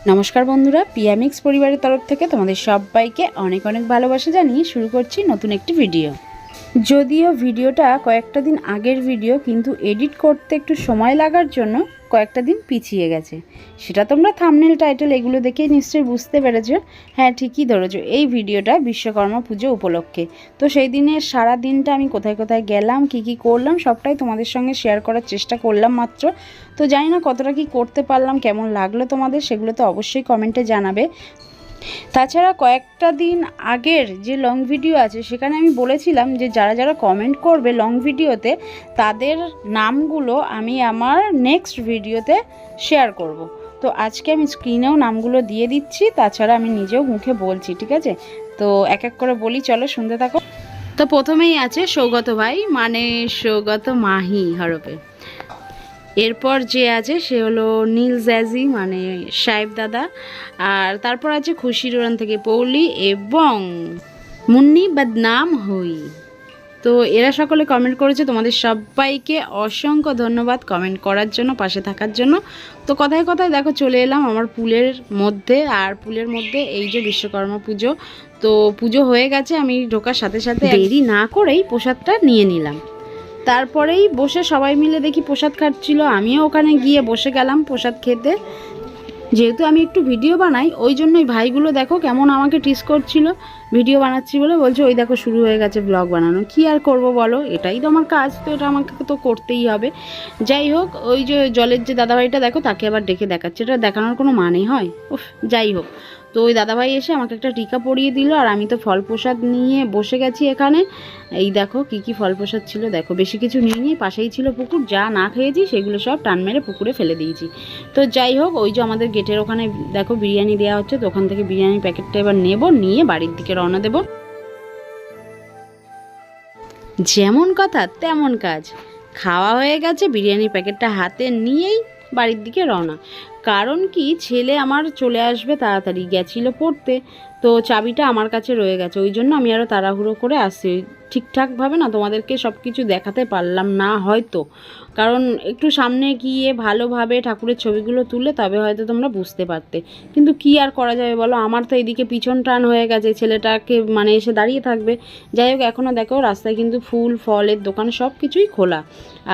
নমস্কার বন্ধুরা পিএমএক্স পরিবারের তরফ থেকে তোমাদের সবাইকে অনেক অনেক ভালোবাসা জানিয়ে শুরু করছি নতুন একটি ভিডিও যদিও ভিডিওটা কয়েকটা দিন আগের ভিডিও, কিন্তু এডিট করতে একটু সময় লাগার জন্য কয়েকটা দিন পিছিয়ে গেছে। সেটা তোমরা থামনেল টাইটেল এগুলো দেখেই নিশ্চয়ই বুঝতে পেরেছ। হ্যাঁ ঠিকই ধরেছো, এই ভিডিওটা বিশ্বকর্মা পুজো উপলক্ষে। তো সেই দিনে সারা দিনটা আমি কোথায় কোথায় গেলাম, কি কি করলাম, সবটাই তোমাদের সঙ্গে শেয়ার করার চেষ্টা করলাম মাত্র। তো জানি না কতটা কি করতে পারলাম, কেমন লাগল তোমাদের, সেগুলো তো অবশ্যই কমেন্টে জানাবে। তাছাড়া কয়েকটা দিন আগের যে লং ভিডিও আছে, সেখানে আমি বলেছিলাম যে যারা যারা কমেন্ট করবে লং ভিডিওতে তাদের নামগুলো আমি আমার নেক্সট ভিডিওতে শেয়ার করব। তো আজকে আমি স্ক্রিনেও নামগুলো দিয়ে দিচ্ছি, তাছাড়া আমি নিজেও মুখে বলছি, ঠিক আছে? তো এক এক করে বলি, চলো শুনতে থাকো। তো প্রথমেই আছে সৌগত ভাই মানে সৌগত মাহি হরপে। এরপর যে আছে সে হলো নীল জ্যাজি মানে সাহেব দাদা। আর তারপর আছে খুশির ওরান থেকে পৌলি এবং মুন্নি বদনাম হই। তো এরা সকলে কমেন্ট করেছে তোমাদের সবাইকে অসংখ্য ধন্যবাদ কমেন্ট করার জন্য পাশে থাকার জন্য। তো কথায় কথায় দেখো চলে এলাম আমার পুলের মধ্যে আর পুলের মধ্যে এই যে বিশ্বকর্মা পুজো। তো পুজো হয়ে গেছে আমি ঢোকার সাথে সাথে দেরি না করেই প্রসাদটা নিয়ে নিলাম। তারপরেই বসে সবাই মিলে দেখি প্রসাদ খাচ্ছিল। আমিও ওখানে গিয়ে বসে গেলাম প্রসাদ খেতে। যেহেতু আমি একটু ভিডিও বানাই, ওই জন্যই ভাইগুলো দেখো কেমন আমাকে টিস করছিল। ভিডিও বানাচ্ছি বলে বলছে, ওই দেখো শুরু হয়ে গেছে ব্লগ বানানো। কি আর করব বলো? এটাই তো আমার কাজ, তো এটা আমাকে তো করতেই হবে। যাই হোক, ওই যে জলের যে দাদাভাইটা দেখো, তাকে আবার ডেকে দেখাচ্ছে। এটা দেখানোর কোনো মানেই হয়। উফ, যাই হোক। তো ওই দাদাভাই এসে আমাকে একটা টিকা পরিয়ে দিল, আর আমি তো ফল প্রসাদ নিয়ে বসে গেছি এখানে। এই দেখো কি কি ফল প্রসাদ ছিল, দেখো বেশি কিছু নিয়ে নিয়ে পাশেই ছিল পুকুর, যা না খেয়েছি সেগুলো সব টান মেরে পুকুরে ফেলে দিয়েছি। তো যাই হোক, ওই যে আমাদের গেটের ওখানে দেখো বিরিয়ানি দেওয়া হচ্ছে, তো ওখান থেকে বিরিয়ানির প্যাকেটটা এবার নেব, নিয়ে বাড়ির দিকে রওনা দেব। যেমন কথা তেমন কাজ। খাওয়া হয়ে গেছে, বিরিয়ানির প্যাকেটটা হাতে নিয়েই বাড়ির দিকে রওনা। কারণ কি, ছেলে আমার চলে আসবে তাড়াতাড়ি, গেছিল পড়তে। তো চাবিটা আমার কাছে রয়ে গেছে, ওই জন্য আমি আরও তাড়াহুড়ো করে আসছি ঠিকঠাকভাবে না তোমাদেরকে সব কিছু দেখাতে পারলাম না হয়তো। কারণ একটু সামনে গিয়ে ভালোভাবে ঠাকুরের ছবিগুলো তুলে তবে হয়তো তোমরা বুঝতে পারতে। কিন্তু কি আর করা যাবে বলো? আমার তো এদিকে পিছন টান হয়ে গেছে, ছেলেটাকে মানে এসে দাঁড়িয়ে থাকবে। যাই হোক, এখনও দেখো রাস্তায় কিন্তু ফুল, ফলের দোকান সব কিছুই খোলা।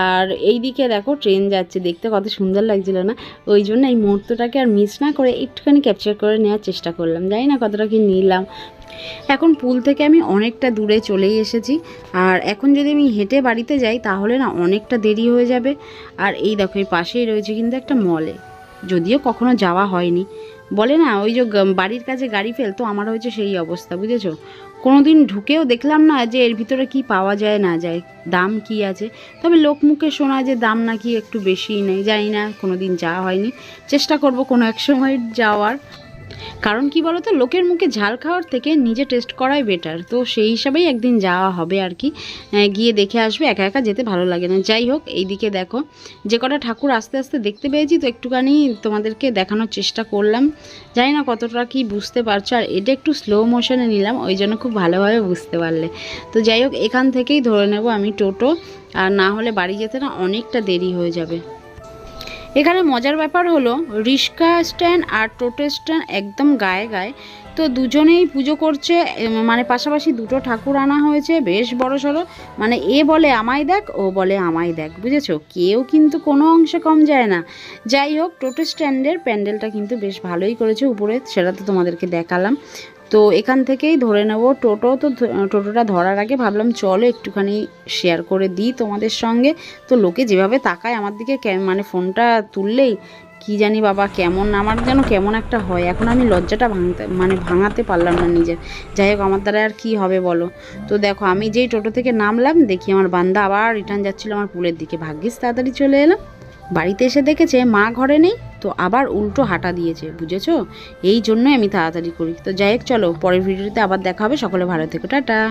আর এই দিকে দেখো ট্রেন যাচ্ছে, দেখতে কত সুন্দর লাগছিল না? ওই জন্য এই মুহূর্তটাকে আর মিস না করে একটুখানি ক্যাপচার করে নেওয়ার চেষ্টা করলাম। জানি না কতটা কি নিলাম এখন পুল থেকে আমি অনেকটা দূরে চলেই এসেছি। আর এখন যদি আমি হেঁটে বাড়িতে যাই, তাহলে না অনেকটা দেরি হয়ে যাবে। আর এই দেখো, এই পাশেই রয়েছে কিন্তু একটা মলে যদিও কখনো যাওয়া হয়নি। বলে না, ওই যে বাড়ির কাছে গাড়ি ফেলতো, আমার হয়েছে সেই অবস্থা, বুঝেছ? কোনো দিন ঢুকেও দেখলাম না যে এর ভিতরে কি পাওয়া যায়, না যায়, দাম কি আছে। তবে লোক মুখে শোনা যে দাম নাকি একটু বেশিই নেই, জানি না কোনো দিন যাওয়া হয়নি। চেষ্টা করব কোনো এক সময় যাওয়ার। কারণ কি বলতো, লোকের মুখে ঝাল খাওয়ার থেকে নিজে টেস্ট করাই বেটার তো সেই হিসাবেই একদিন যাওয়া হবে আর কি। গিয়ে দেখে আসবে, একা একা যেতে ভালো লাগে না। যাই হোক, এইদিকে দেখো, যে কটা ঠাকুর আস্তে আস্তে দেখতে পেয়েছি, তো একটুখানি তোমাদেরকে দেখানোর চেষ্টা করলাম। জানি না কতটা কি বুঝতে পারছ, আর এটা একটু স্লো মোশনে নিলাম, ওই জন্য খুব ভালোভাবে বুঝতে পারলে। তো যাই হোক, এখান থেকেই ধরে নেব আমি টোটো, আর না হলে বাড়ি যেতে না অনেকটা দেরি হয়ে যাবে। এখানে মজার ব্যাপার হলো রিক্সা স্ট্যান্ড আর টোটো স্ট্যান্ড একদম গায়ে গায়ে তো দুজনেই পুজো করছে মানে পাশাপাশি দুটো ঠাকুর আনা হয়েছে, বেশ বড় সড়ো। মানে এ বলে আমায় দেখ, ও বলে আমায় দেখ, বুঝেছ? কেউ কিন্তু কোনো অংশে কম যায় না। যাই হোক, টোটো স্ট্যান্ডের প্যান্ডেলটা কিন্তু বেশ ভালোই করেছে উপরে, সেটা তো তোমাদেরকে দেখালাম। তো এখান থেকেই ধরে নেব টোটো। তো টোটোটা ধরার আগে ভাবলাম, চলো একটুখানি শেয়ার করে দিই তোমাদের সঙ্গে। তো লোকে যেভাবে তাকায় আমার দিকে মানে ফোনটা তুললেই কি জানি বাবা, কেমন, আমার যেন কেমন একটা হয়। এখন আমি লজ্জাটা ভাঙতে মানে ভাঙাতে পারলাম না নিজের। যাই হোক, আমার দ্বারা আর কি হবে বলো? তো দেখো, আমি যেই টোটো থেকে নামলাম, দেখি আমার বান্দা আবার রিটার্ন যাচ্ছিল আমার পুলের দিকে। ভাগ্যিস তাড়াতাড়ি চলে এলাম। বাড়িতে এসে দেখেছে মা ঘরে নেই, তো আবার উল্টো হাঁটা দিয়েছে, বুঝেছ? এই জন্যই আমি তাড়াতাড়ি করি। তো যাই হোক, চলো, পরের ভিডিওতে আবার দেখা হবে। সকলে ভালো থেকো, টাটা।